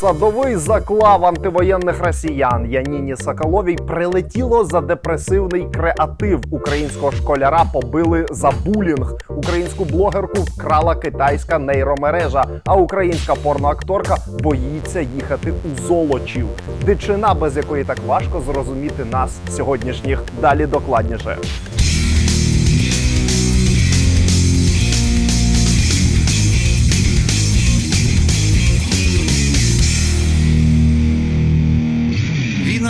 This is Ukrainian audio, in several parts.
Садовий заклав антивоєнних росіян Яніні Соколовій прилетіло за депресивний креатив. Українського школяра побили за булінг. Українську блогерку вкрала китайська нейромережа, а українська порноакторка боїться їхати у золочів. Дичина, без якої так важко зрозуміти нас сьогоднішніх. Далі докладніше.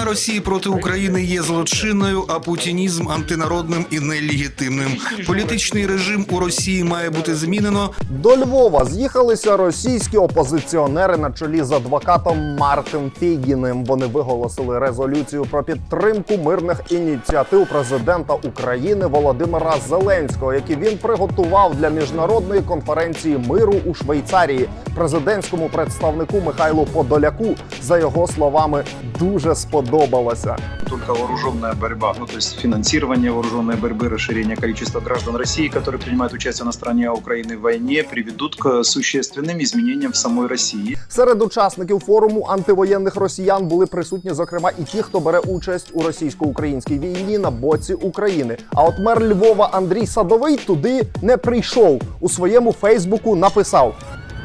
Росії проти України є злочинною, а путінізм антинародним і нелегітимним. Політичний режим у Росії має бути змінено. До Львова з'їхалися російські опозиціонери на чолі з адвокатом Мартин Фігіним. Вони виголосили резолюцію про підтримку мирних ініціатив президента України Володимира Зеленського, які він приготував для міжнародної конференції миру у Швейцарії. Президентському представнику Михайлу Подоляку, за його словами, дуже сподобалося только вооруженная борьба, ну то есть финансирование вооруженной борьбы, расширение количества граждан России, которые принимают участие на стороне Украины в войне, приведут к существенным изменениям в самой России. Серед учасників форуму антивоєнних росіян були присутні, зокрема, і ті, хто бере участь у російсько-українській війні на боці України. А от мер Львова Андрій Садовий туди не прийшов. У своєму Фейсбуку написав.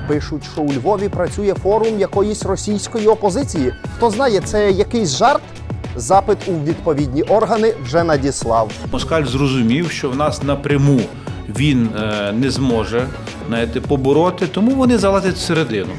Пишуть, що у Львові працює форум якоїсь російської опозиції. Хто знає, це якийсь жарт? Запит у відповідні органи вже надіслав. Москаль зрозумів, що в нас напряму він е, не зможе знаєте, побороти, тому вони залазять всередину.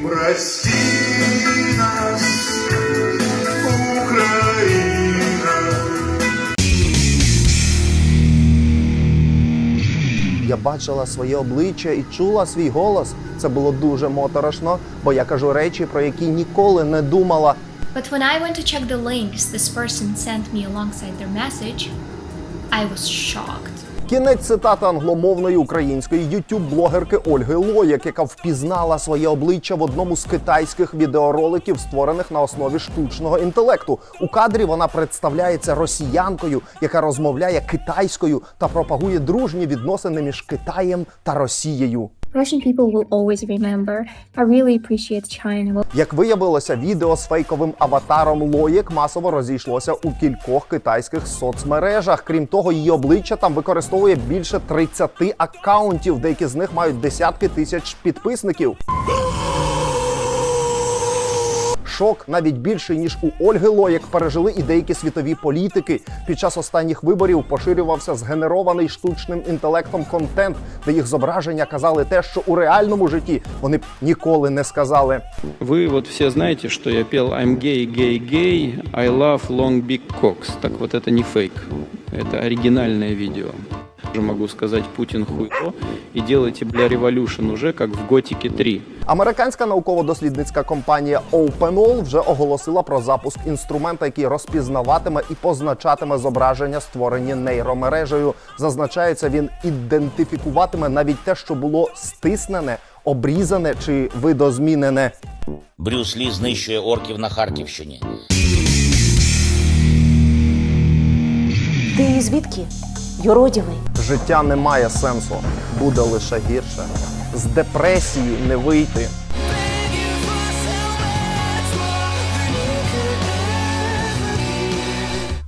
Я бачила своє обличчя і чула свій голос. Це було дуже моторошно, бо я кажу речі, про які ніколи не думала. But when I went to check the links this person sent me alongside their message, I was shocked. Кінець цитати англомовної української ютуб-блогерки Ольги Лоєк, яка впізнала своє обличчя в одному з китайських відеороликів, створених на основі штучного інтелекту. У кадрі вона представляється росіянкою, яка розмовляє китайською та пропагує дружні відносини між Китаєм та Росією. Russian people will always remember. I really appreciate China. Як виявилося, відео з фейковим аватаром Лоєк масово розійшлося у кількох китайських соцмережах. Крім того, її обличчя там використовує більше 30 аккаунтів. Деякі з них мають десятки тисяч підписників Шок навіть більший ніж у Ольги Лоєк пережили і деякі світові політики. Під час останніх виборів поширювався згенерований штучним інтелектом контент, де їх зображення казали те, що у реальному житті вони б ніколи не сказали. Вы вот все знаете, что я пел I'm gay, gay, gay, I love long big cocks. Так вот это не фейк, это оригинальное видео. Могу сказать Путин хуйло и делайте, бля, революшн уже как в Готике 3. Американська науково-дослідницька компанія OpenAll вже оголосила про запуск інструмента, який розпізнаватиме і позначатиме зображення, створені нейромережею. Зазначається, він ідентифікуватиме навіть те, що було стиснене, обрізане чи видозмінене. Брюс Лі знищує орків на Харківщині. Ти звідки? Юродівий. Життя не має сенсу, буде лише гірше. З депресії не вийти.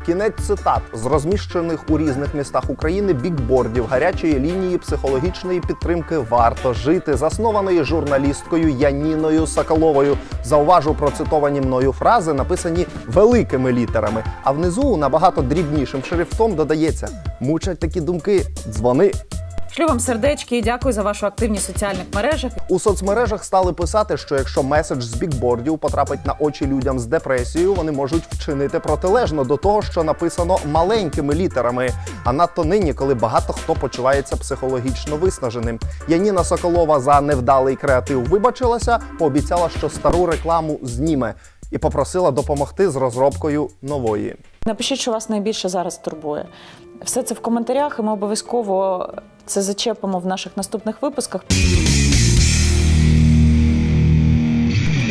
Кінець цитат з розміщених у різних містах України бікбордів гарячої лінії психологічної підтримки варто жити, заснованої журналісткою Яніною Соколовою. Зауважу процитовані мною фрази, написані великими літерами. А внизу набагато дрібнішим шрифтом додається: мучать такі думки, дзвони. Шлю вам сердечки і дякую за вашу активність в соціальних мережах. У соцмережах стали писати, що якщо меседж з бікбордів потрапить на очі людям з депресією, вони можуть вчинити протилежно до того, що написано маленькими літерами. А надто нині, коли багато хто почувається психологічно виснаженим. Яніна Соколова за невдалий креатив вибачилася, пообіцяла, що стару рекламу зніме, і попросила допомогти з розробкою нової. Напишіть, що вас найбільше зараз турбує. Все це в коментарях, і ми обов'язково це зачепимо в наших наступних випусках.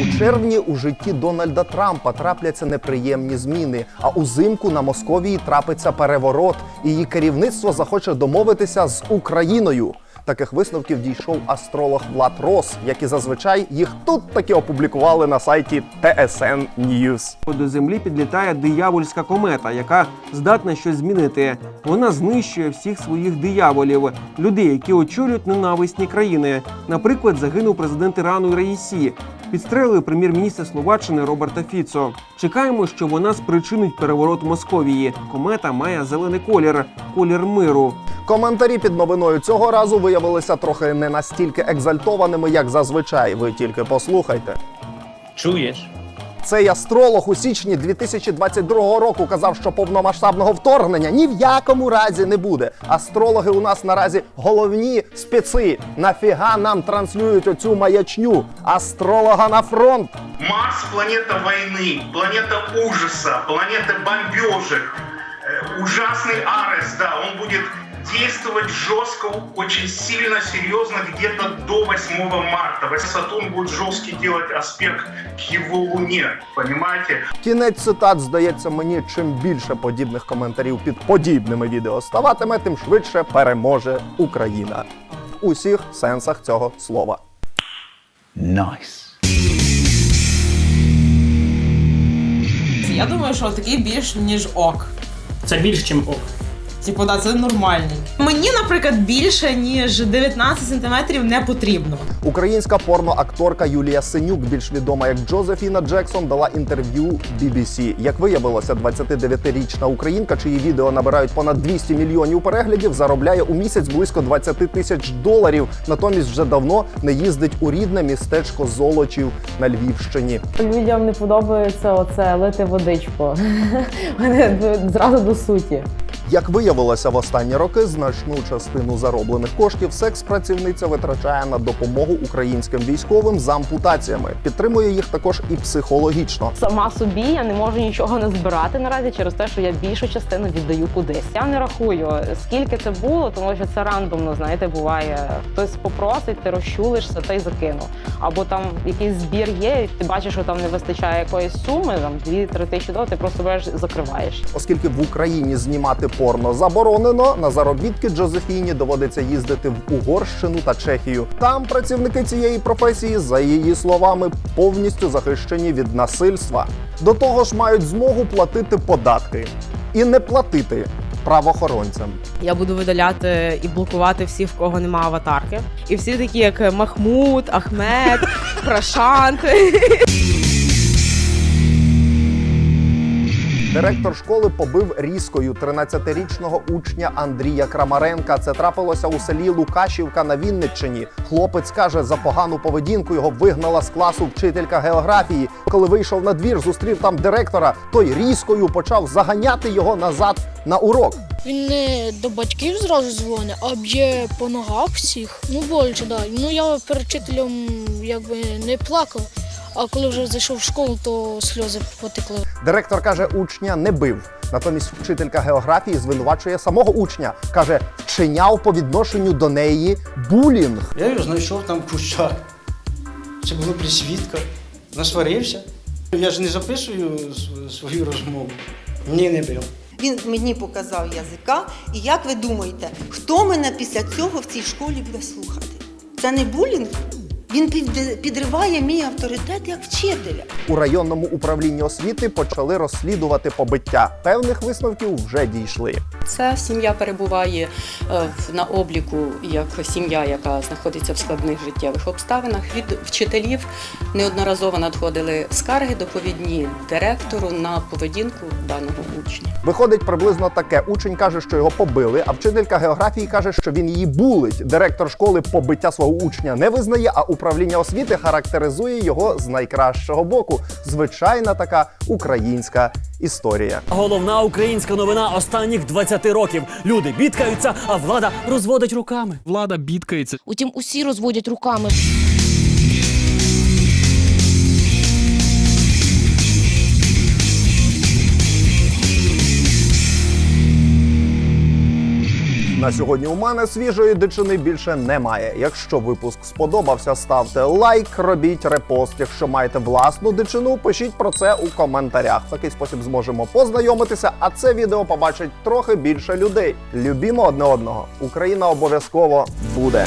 У червні у житті Дональда Трампа трапляться неприємні зміни. А узимку на Московії трапиться переворот, і її керівництво захоче домовитися з Україною. Таких висновків дійшов астролог Влад Рос, як і зазвичай їх тут таки опублікували на сайті TSN News. До землі підлітає диявольська комета, яка здатна щось змінити. Вона знищує всіх своїх дияволів, людей, які очолюють ненависні країни. Наприклад, загинув президент Ірану Раїсі. Підстрелили прем'єр-міністра Словаччини Роберта Фіцо. Чекаємо, що вона спричинить переворот Московії. Комета має зелений колір колір миру. Коментарі під новиною цього разу виявилися трохи не настільки екзальтованими, як зазвичай. Ви тільки послухайте. Чуєш? Цей астролог у січні 2022 року казав, що повномасштабного вторгнення ні в якому разі не буде. Астрологи у нас наразі головні спеці. Нафіга нам транслюють оцю маячню? Астролога на фронт. Марс – планета войны, планета ужаса, планета бомбежек. Э, Ужасный Арес, да, он будет действовать жестко, очень сильно, серьезно, где-то до 8 марта. Сатурн будет жесткий делать аспект к его Луне, понимаете? Кінець цитат здається мені, чим більше подібних коментарів під подібними відео ставатиме, тим швидше переможе Україна. У всіх сенсах цього слова. Найс. Я думаю, що такий більш ніж ок. Це більш, ніж ок. Типу, да, це нормальний. Мені, наприклад, більше ніж 19 сантиметрів не потрібно. Українська порноакторка Юлія Синюк, більш відома як Джозефіна Джексон, дала інтерв'ю BBC. Як виявилося, 29-річна українка, чиї відео набирають понад 200 мільйонів переглядів, заробляє у місяць близько 20 тисяч доларів. Натомість вже давно не їздить у рідне містечко Золочів на Львівщині. Людям не подобається оце лити водичку. Вони зразу до суті. Як виявилося в останні роки, значну частину зароблених коштів секс-працівниця витрачає на допомогу українським військовим з ампутаціями. Підтримує їх також і психологічно. Сама собі я не можу нічого не збирати наразі через те, що я більшу частину віддаю кудись. Я не рахую, скільки це було, тому що це рандомно, знаєте, буває. Хтось попросить, ти розчулишся та й закинув. Або там якийсь збір є, і ти бачиш, що там не вистачає якоїсь суми, там 2-3 тисячі доларів, ти просто береш закриваєш. Оскільки в Україні знімати порно заборонено, на заробітки Джозефіні доводиться їздити в Угорщину та Чехію. Там працівники цієї професії, за її словами, повністю захищені від насильства. До того ж, мають змогу платити податки і не платити правоохоронцям. Я буду видаляти і блокувати всіх, в кого немає аватарки. І всі такі, як Махмуд, Ахмед, Прашант. Директор школи побив різкою 13-річного учня Андрія Крамаренка. Це трапилося у селі Лукашівка на Вінниччині. Хлопець каже, за погану поведінку його вигнала з класу вчителька географії. Коли вийшов на двір, зустрів там директора. Той різкою почав заганяти його назад на урок. Він не до батьків зразу дзвонить, а б'є по ногах всіх. Ну боляче, да. Ну я перед вчителем якби не плакав. А коли вже зайшов в школу, то сльози потекли. Директор каже, учня не бив. Натомість вчителька географії звинувачує самого учня. каже, вчиняв по відношенню до неї булінг. Я його знайшов там в кущах. Це було при свідках. Насварився. Я ж не записую свою розмову. Ні, не бив. Він мені показав язика. І як ви думаєте, хто мене після цього в цій школі буде слухати? Це не булінг? Він під- підриває мій авторитет як вчителя. У районному управлінні освіти почали розслідувати побиття. Певних висновків вже дійшли. Ця сім'я перебуває е, на обліку як сім'я, яка знаходиться в складних життєвих обставинах. Від вчителів неодноразово надходили скарги доповідні директору на поведінку даного учня. Виходить приблизно таке. Учень каже, що його побили, а вчителька географії каже, що він її булить. Директор школи побиття свого учня не визнає, а управління освіти характеризує його з найкращого боку. Звичайна така українська історія. Головна українська новина останніх 20 років. Люди бідкаються, а влада розводить руками. Влада бідкається. Утім, усі розводять руками. На сьогодні у мене свіжої дичини більше немає. Якщо випуск сподобався, ставте лайк, робіть репост. Якщо маєте власну дичину, пишіть про це у коментарях. В такий спосіб зможемо познайомитися, а це відео побачить трохи більше людей. Любімо одне одного. Україна обов'язково буде.